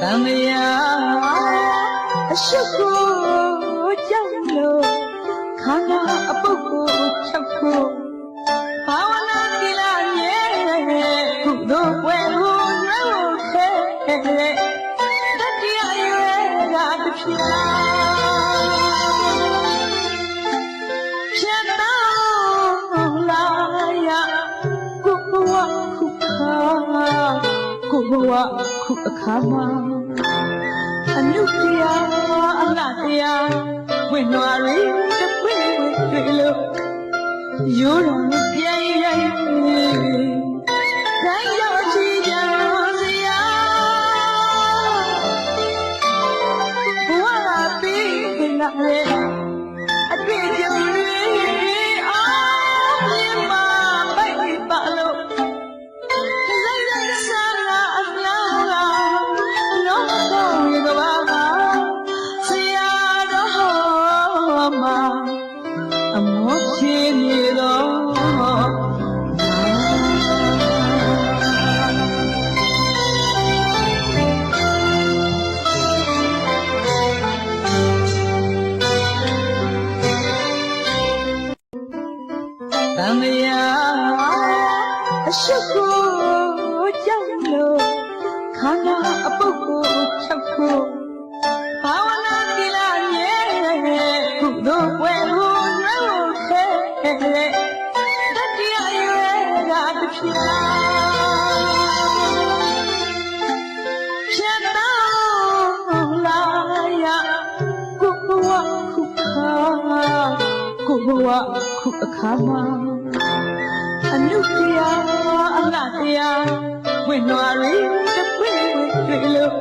တန်မြာအရှုပ်ကိုကြောက်လို့ခန္ဓာအပုပ်ကိုဖြောက်ဖို့ဘာဝနာကိလာမြဲကုသိုလ်ပွဲကိုရွယ်ဖို့ခဲတတရားရွယ်ကတဖြာ ခုအခါမှာအနုတရားအလားတရားဝင်နွားရီတစ်ခွေတွေ့လို့ရိုးတော်ပြန်ရိုက်ခိုင်း တန်မြာအရှုပ်ကိုကြောက်လို့ခန္ဓာအပုပ်ကိုဖြောက်ဖို့ဘာဝနာကိလာမြဲကုသိုလ်ပွဲကိုရွယ်ဖို့ခဲ ဘဝခုအခါမှာအနုတရားအလားတရားဝင်နွားရီတစ်ခွေတွေ့လို့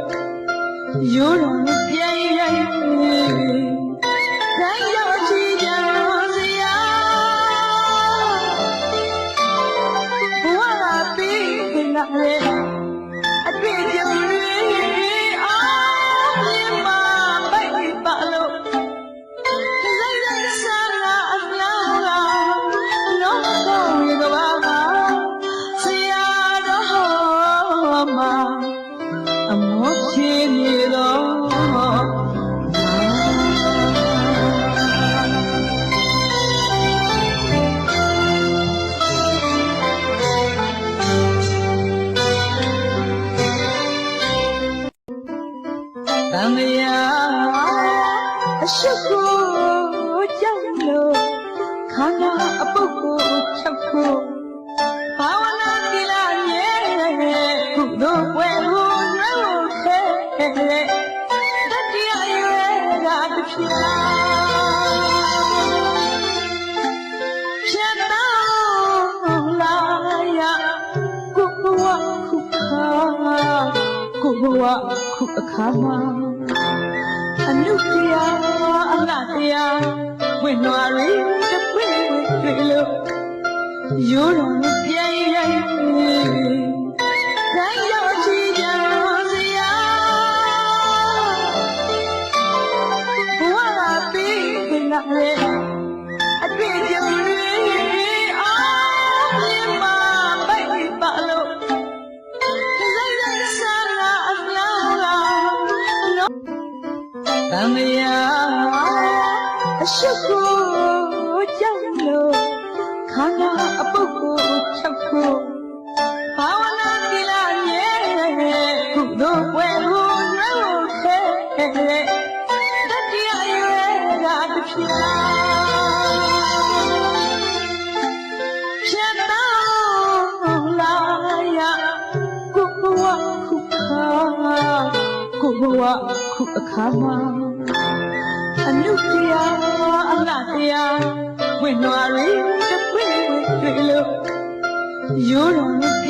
ရိုးတော်ပြန်ရိုက် တန်မြာအရှုပ်ကိုကြောက်လို့ခန္ဓာအပုပ်ကိုဖြောက်ဖို့ဘာဝနာကိလာမြဲကုသိုလ်ပွဲကိုရွယ်ဖို့ခဲတတရားရွယ်ကတဖြာဖြစ်တော့လာရကိုဘဝခုခါကိုဘဝခု အခါမှာအနုတရားအလားတရားဝင်နွားရီတစ်ခွေတွေ့လို့ရိုးတော်ပြန်ရိုက် မြာအရှုပ်ကိုကြောက်လို့ခန္ဓာအပုပ်ကိုဖြောက်ဖို့ဘာဝနာကိလာမြဲကုသိုလ်ပွဲကိုရွယ်ဖို့ခဲတတရားရွယ်ကတဖြာဖြစ်တော့လာရကိုဘဝခုခါကိုဘဝခုအခါမှာအ နုတရားအလားတရားဝင်နွားရီတစ်ခွေတွေ့လို့ရိုးတော်